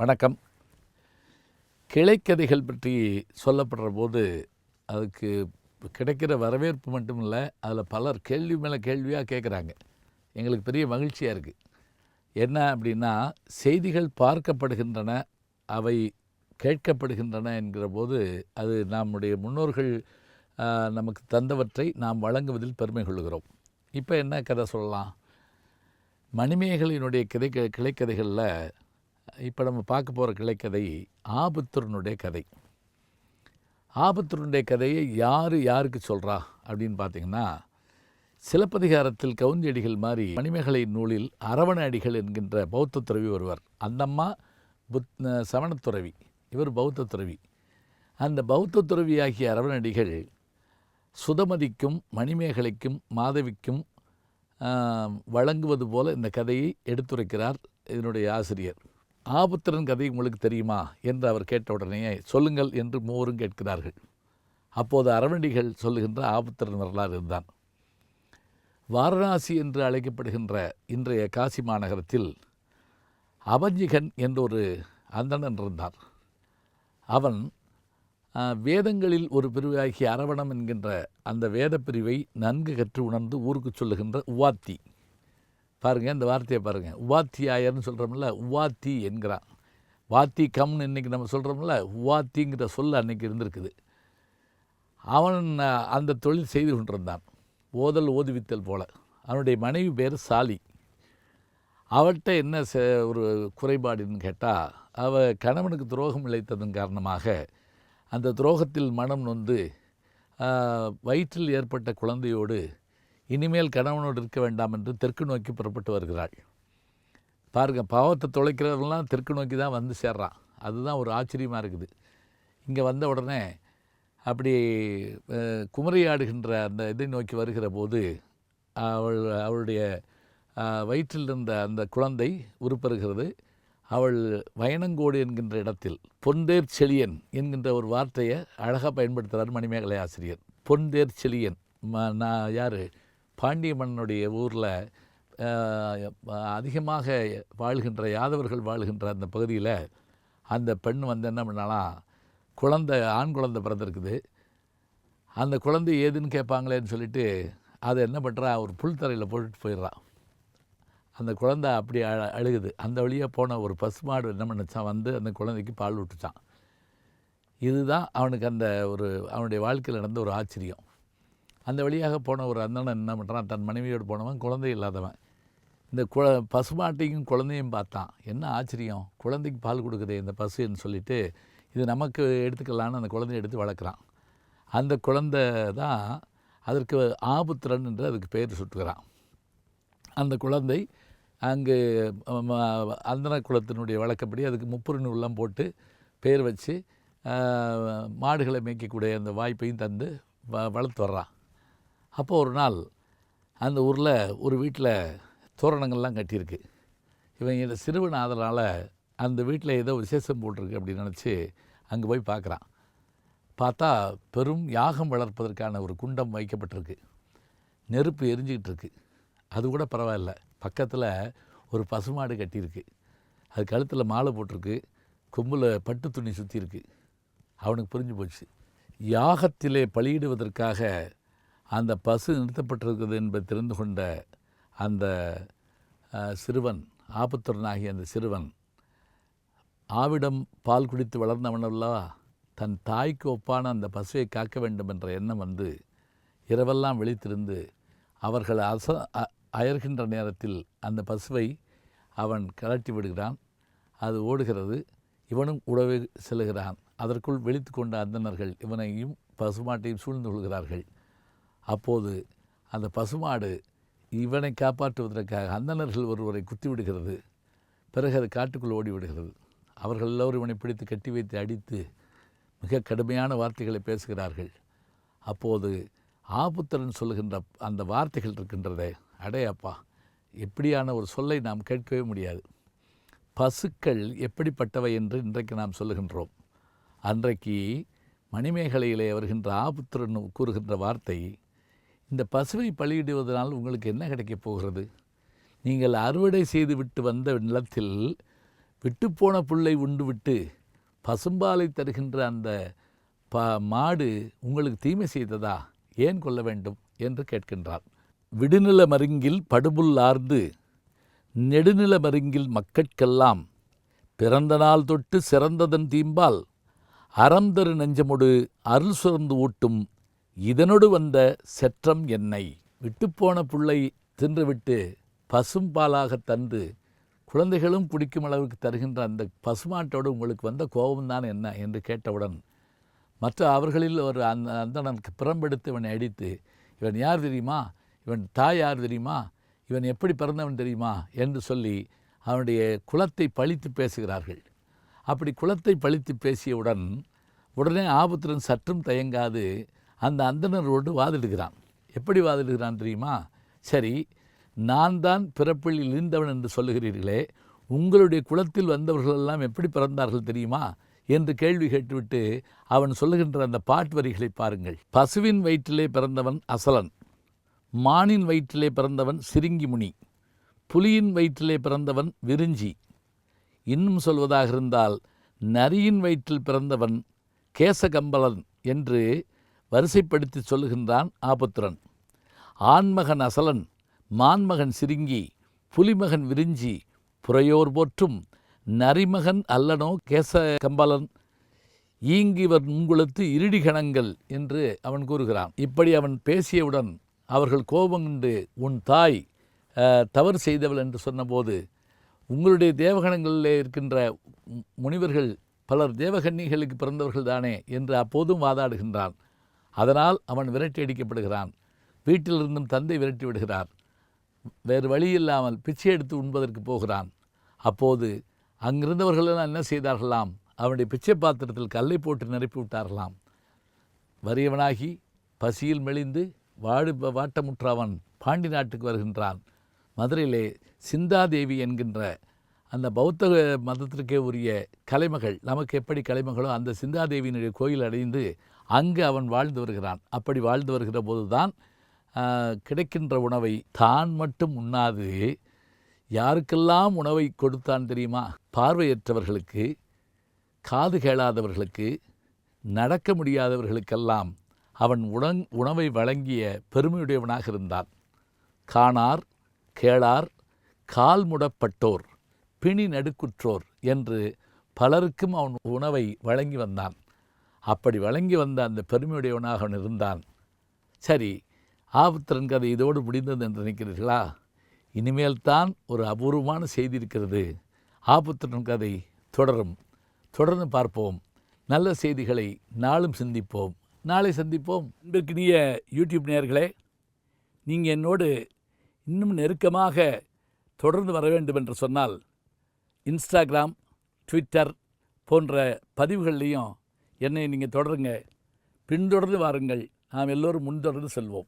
வணக்கம். கிளைக்கதைகள் பற்றி சொல்லப்படுற போது அதுக்கு கிடைக்கிற வரவேற்பு மட்டும் இல்லை அதில் பலர் கேள்வி மேலே கேள்வியாக கேட்குறாங்க எங்களுக்கு பெரிய மகிழ்ச்சியாக இருக்குது என்ன அப்படின்னா செய்திகள் பார்க்கப்படுகின்றன அவை கேட்கப்படுகின்றன என்கிற போது அது நம்முடைய முன்னோர்கள் நமக்கு தந்தவற்றை நாம் வழங்குவதில் பெருமை கொள்கிறோம் இப்போ என்ன கதை சொல்லலாம்? மணிமேகலையினுடைய கிளை கிளைக்கதைகளில் இப்போ நம்ம பார்க்க போகிற கிளைக்கதை ஆபுத்தரனுடைய கதை. ஆபுத்தரனுடைய கதையை யார் யாருக்கு சொல்கிறா அப்படின்னு பார்த்தீங்கன்னா சிலப்பதிகாரத்தில் கவுந்தியடிகள் மாதிரி மணிமேகலை நூலில் அரவண அடிகள் என்கின்ற பௌத்த துறவி ஒருவர். அந்தம்மா புத் சமணத்துறவி இவர் பௌத்த துறவி. அந்த பௌத்த துறவியாகிய அரவணடிகள் சுதமதிக்கும் மணிமேகலைக்கும் மாதவிக்கும் வழங்குவது போல இந்த கதையை எடுத்துரைக்கிறார் இதனுடைய ஆசிரியர். ஆபுத்திரன் கதை உங்களுக்கு தெரியுமா? என்று அவர் கேட்ட உடனே சொல்லுங்கள் என்று மூவரும் கேட்கிறார்கள். அப்போது அரவண்டிகள் சொல்லுகின்ற ஆபுத்திரன் வரலாறு இதுதான். வாரணாசி என்று அழைக்கப்படுகின்ற இன்றைய காசி மாநகரத்தில் அபஞ்சிகன் என்ற ஒரு அந்தணன் இருந்தார். அவன் வேதங்களில் ஒரு பிரிவாகிய அரவணம் என்கின்ற அந்த வேத பிரிவை நன்கு கற்று உணர்ந்து ஊருக்கு சொல்லுகின்ற உவாத்தி. பாருங்கள் இந்த வார்த்தையை பாருங்கள் உவாத்தியாயர்னு சொல்கிறோம்ல உவாத்தி என்கிறான். வாத்தி கம்னு இன்றைக்கி நம்ம சொல்கிறோம்ல உவாத்திங்கிற சொல் அன்றைக்கி இருந்திருக்குது. அவன் அந்த தொழில் செய்து கொண்டிருந்தான். ஓதல் ஓதுவித்தல் போல. அவனுடைய மனைவி பேர் சாலி. அவள்கிட்ட என்ன செ- ஒரு குறைபாடுன்னு கேட்டால் அவள் கணவனுக்கு துரோகம் இழைத்ததன் காரணமாக அந்த துரோகத்தில் மனம் நொந்து வயிற்றில் ஏற்பட்ட குழந்தையோடு இனிமேல் கணவனோடு இருக்க வேண்டாம் என்று தெற்கு நோக்கி புறப்பட்டு வருகிறாள். பாருங்கள் பாவத்தை தொலைக்கிறவங்களாம் தெற்கு நோக்கி தான் வந்து சேர்றான். அதுதான் ஒரு ஆச்சரியமாக இருக்குது. இங்கே வந்த உடனே அப்படி குமரையாடுகின்ற அந்த இதை நோக்கி வருகிற போது அவள் அவளுடைய வயிற்றில் இருந்த அந்த குழந்தை உருப்பெறுகிறது. அவள் வயனங்கோடு என்கின்ற இடத்தில் பொன்தேர் செழியன் என்கின்ற ஒரு வார்த்தையை அழகாக பயன்படுத்துகிறார் மணிமேகலை ஆசிரியர். பொன்தேர் செழியன் ம நான் யார்? பாண்டிய மன்னனுடைய ஊரில் அதிகமாக வாழ்கின்ற யாதவர்கள் வாழ்கின்ற அந்த பகுதியில் அந்த பெண் வந்து என்ன பண்ணாலாம் குழந்தை ஆண் குழந்தை பிறந்திருக்குது. அந்த குழந்தை ஏதுன்னு கேட்பாங்களேன்னு சொல்லிட்டு அதை என்ன பண்ணுறா ஒரு புல் தரையில் போட்டுட்டு போயிடுறான் அந்த குழந்தை அப்படி அழ அழுகுது. அந்த வழியாக போன ஒரு பசுமாடு என்ன பண்ணுச்சான் வந்து அந்த குழந்தைக்கு பால் விட்டுச்சான் இதுதான் அவனுக்கு அந்த ஒரு அவனுடைய வாழ்க்கையில் நடந்த ஒரு ஆச்சரியம். அந்த வழியாக போன ஒரு அந்தணன் என்ன பண்ணுறான் தன் மனைவியோடு போனவன் குழந்தை இல்லாதவன். இந்த குழ பசுமாட்டையும் குழந்தையும் பார்த்தான். என்ன ஆச்சரியம்? குழந்தைக்கு பால் கொடுக்குதே இந்த பசுன்னு சொல்லிட்டு இது நமக்கு எடுத்துக்கலான்னு அந்த குழந்தைய எடுத்து வளர்க்குறான். அந்த குழந்தை தான் அதற்கு ஆபுத்திரன் என்று அதுக்கு பெயர் சுட்டுக்கிறான் அந்த குழந்தை அங்கு அந்தன குலத்தினுடைய வழக்கப்படி அதுக்கு முப்புரின் உள்ளம் போட்டு பேர் வச்சு மாடுகளை மேய்க்கக்கூடிய அந்த வாய்ப்பையும் தந்து வ வளர்த்து வர்றான். அப்போ ஒரு நாள் அந்த ஊரில் ஒரு வீட்டில் தோரணங்கள்லாம் கட்டியிருக்கு. இவன் இந்த சிறுவன் ஆதலால் அந்த வீட்டில் ஏதோ விசேஷம் போட்டிருக்கு அப்படின்னு நினச்சி அங்கே போய் பார்க்குறான் பார்த்தா பெரும் யாகம் வளர்ப்பதற்கான ஒரு குண்டம் வைக்கப்பட்டிருக்கு. நெருப்பு எரிஞ்சிக்கிட்டு இருக்கு. அது கூட பரவாயில்ல. பக்கத்தில் ஒரு பசுமாடு கட்டியிருக்கு. அது கழுத்தில் மாலை போட்டிருக்கு. கொம்பில் பட்டு துணி சுற்றி இருக்கு அவனுக்கு புரிஞ்சு போச்சு. யாகத்திலே பலியிடுவதற்காக அந்த பசு நிறுத்தப்பட்டிருக்கிறது என்பதை தெரிந்து கொண்ட அந்த சிறுவன் ஆபத்துரனாகிய அந்த சிறுவன் ஆவிடம் பால் குடித்து வளர்ந்தவனல்லவா தன் தாய்க்கு ஒப்பான அந்த பசுவை காக்க வேண்டும் என்ற எண்ணம் வந்து இரவெல்லாம் விழித்திருந்து அவர்கள் அச அ- அயர்கின்ற நேரத்தில் அந்த பசுவை அவன் கலட்டி விடுகிறான். அது ஓடுகிறது. இவனும் உடவே செல்லுகிறான். அதற்குள் விழித்து கொண்ட அந்தனர்கள் இவனையும் பசுமாட்டையும் சூழ்ந்து கொள்கிறார்கள். அப்போது அந்த பசுமாடு இவனை காப்பாற்றுவதற்காக அந்தணர்கள் ஒருவரை குத்தி விடுகிறது பிறகு அது காட்டுக்குள் ஓடி விடுகிறது அவர்கள் எல்லோரும் இவனை பிடித்து கட்டி வைத்து அடித்து மிக கடுமையான வார்த்தைகளை பேசுகிறார்கள். அப்போது ஆபுத்திரன் சொல்லுகின்ற அந்த வார்த்தைகள் இருக்கின்றதே அடே அப்பா இப்படியான ஒரு சொல்லை நாம் கேட்கவே முடியாது. பசுக்கள் எப்படிப்பட்டவை என்று இன்றைக்கு நாம் சொல்லுகின்றோம். அன்றைக்கு மணிமேகலையிலே வருகின்ற ஆபுத்திரன் கூறுகின்ற வார்த்தை இந்த பசுவை பலியிடுவதனால் உங்களுக்கு என்ன கிடைக்கப் போகிறது? நீங்கள் அறுவடை செய்துவிட்டு வந்த நிலத்தில் விட்டுப்போன புல்லை உண்டுவிட்டு பசும்பாலை தருகின்ற அந்த ப மாடு உங்களுக்கு தீமை செய்ததா? ஏன் கொள்ள வேண்டும் என்று கேட்கின்றார். விடுநில மருங்கில் படுபுல் ஆர்ந்து நெடுநில மருங்கில் மக்கட்கெல்லாம் பிறந்த நாள் தொட்டு சிறந்ததன் தீம்பால் அறந்தரு நெஞ்சமொடு அருள் சுரந்து ஊட்டும் இதனொடு வந்த செற்றம் என்னை விட்டுப்போன புள்ளை தின்றுவிட்டு பசும்பாலாக தந்து குழந்தைகளும் குடிக்கும் அளவுக்கு தருகின்ற அந்த பசுமாட்டோடு உங்களுக்கு வந்த கோபம்தான் என்ன? என்று கேட்டவுடன் மற்ற அவர்களில் ஒரு அந்த அந்தனன் பிறம்பெடுத்து இவனை அடித்து இவன் யார் தெரியுமா? இவன் தாய் யார் தெரியுமா? இவன் எப்படி பிறந்தவன் தெரியுமா? என்று சொல்லி அவனுடைய குலத்தை பழித்து பேசுகிறார்கள். அப்படி குலத்தை பழித்து பேசியவுடன் உடனே ஆபத்துடன் சற்றும் தயங்காது அந்த அந்தணரோடு வாதிடுகிறான். எப்படி வாதிடுகிறான் தெரியுமா? சரி நான் தான் பிறப்பில் இழிந்தவன் என்று சொல்லுகிறீர்களே உங்களுடைய குலத்தில் வந்தவர்களெல்லாம் எப்படி பிறந்தார்கள் தெரியுமா? என்று கேள்வி கேட்டுவிட்டு அவன் சொல்லுகின்ற அந்த பாட்டு வரிகளை பாருங்கள். பசுவின் வயிற்றிலே பிறந்தவன் அசலன் மானின் வயிற்றிலே பிறந்தவன் சிரிங்கிமுனி புலியின் வயிற்றிலே பிறந்தவன் விரிஞ்சி. இன்னும் சொல்வதாக இருந்தால் நரியின் வயிற்றில் பிறந்தவன் கேசகம்பலன் என்று வரிசைப்படுத்தி சொல்லுகின்றான் ஆபுத்திரன் ஆண்மகன் அசலன் மான்மகன் சிரிங்கி புலிமகன் விரிஞ்சி புறையோர் போற்றும் நரிமகன் அல்லனோ கேச கம்பலன் ஈங்கிவர் உங்குளத்து இருடிகணங்கள் என்று அவன் கூறுகிறான். இப்படி அவன் பேசியவுடன் அவர்கள் கோபங்கண்டு உன் தாய் தவறு செய்தவள் என்று சொன்னபோது உங்களுடைய தேவகணங்களிலே இருக்கின்ற மு- முனிவர்கள் பலர் தேவகன்னிகளுக்கு பிறந்தவர்கள் தானே என்று அப்போதும் வாதாடுகின்றான். அதனால் அவன் விரட்டி அடிக்கப்படுகிறான். வீட்டிலிருந்தும் தந்தை விரட்டி விடுகிறார். வேறு வழி இல்லாமல் பிச்சை எடுத்து உண்பதற்கு போகிறான். அப்போது அங்கிருந்தவர்களெல்லாம் என்ன செய்தார்களாம்? அவனுடைய பிச்சை பாத்திரத்தில் கல்லை போட்டு நிரப்பி விட்டார்களாம். வறியவனாகி பசியில் மெலிந்து வாடு வாட்டமுற்றவன் பாண்டி நாட்டுக்கு வருகின்றான். மதுரையிலே சிந்தாதேவி என்கின்ற அந்த பௌத்த மதத்திற்கே உரிய கலைமகள் நமக்கு எப்படி கலைமகளோ அந்த சிந்தாதேவியினுடைய கோயில் அடைந்து அங்கு அவன் வாழ்ந்து வருகிறான். அப்படி வாழ்ந்து வருகிற போது தான் கிடைக்கின்ற உணவை தான் மட்டும் உண்ணாது யாருக்கெல்லாம் உணவை கொடுத்தான் தெரியுமா? பார்வையற்றவர்களுக்கு காது கேளாதவர்களுக்கு நடக்க முடியாதவர்களுக்கெல்லாம் அவன் உணங் உணவை வழங்கிய பெருமையுடையவனாக இருந்தான். காணார் கேளார் கால்முடப்பட்டோர் பிணி நடுக்குற்றோர் என்று பலருக்கும் அவன் உணவை வழங்கி வந்தான். அப்படி வழங்கி வந்த அந்த பெருமையுடையவனாக அவன் இருந்தான். சரி ஆபுத்திரன் கதை இதோடு முடிந்தது என்று நினைக்கிறீர்களா? இனிமேல் தான் ஒரு அபூர்வமான செய்தி இருக்கிறது. ஆபுத்திரன் கதை தொடரும். தொடர்ந்து பார்ப்போம். நல்ல செய்திகளை நாளும் சிந்திப்போம். நாளை சந்திப்போம். இன்றைக்கினிய யூடியூப் நேர்களே நீங்கள் என்னோடு இன்னும் நெருக்கமாக தொடர்ந்து வர வேண்டும் என்று சொன்னால் இன்ஸ்டாகிராம் ட்விட்டர் போன்ற பதிவுகள்லையும் என்னை நீங்கள் தொடருங்க. பின்தொடர்ந்து வாருங்கள். நாம் எல்லோரும் முன்தொடர்ந்து செல்வோம்.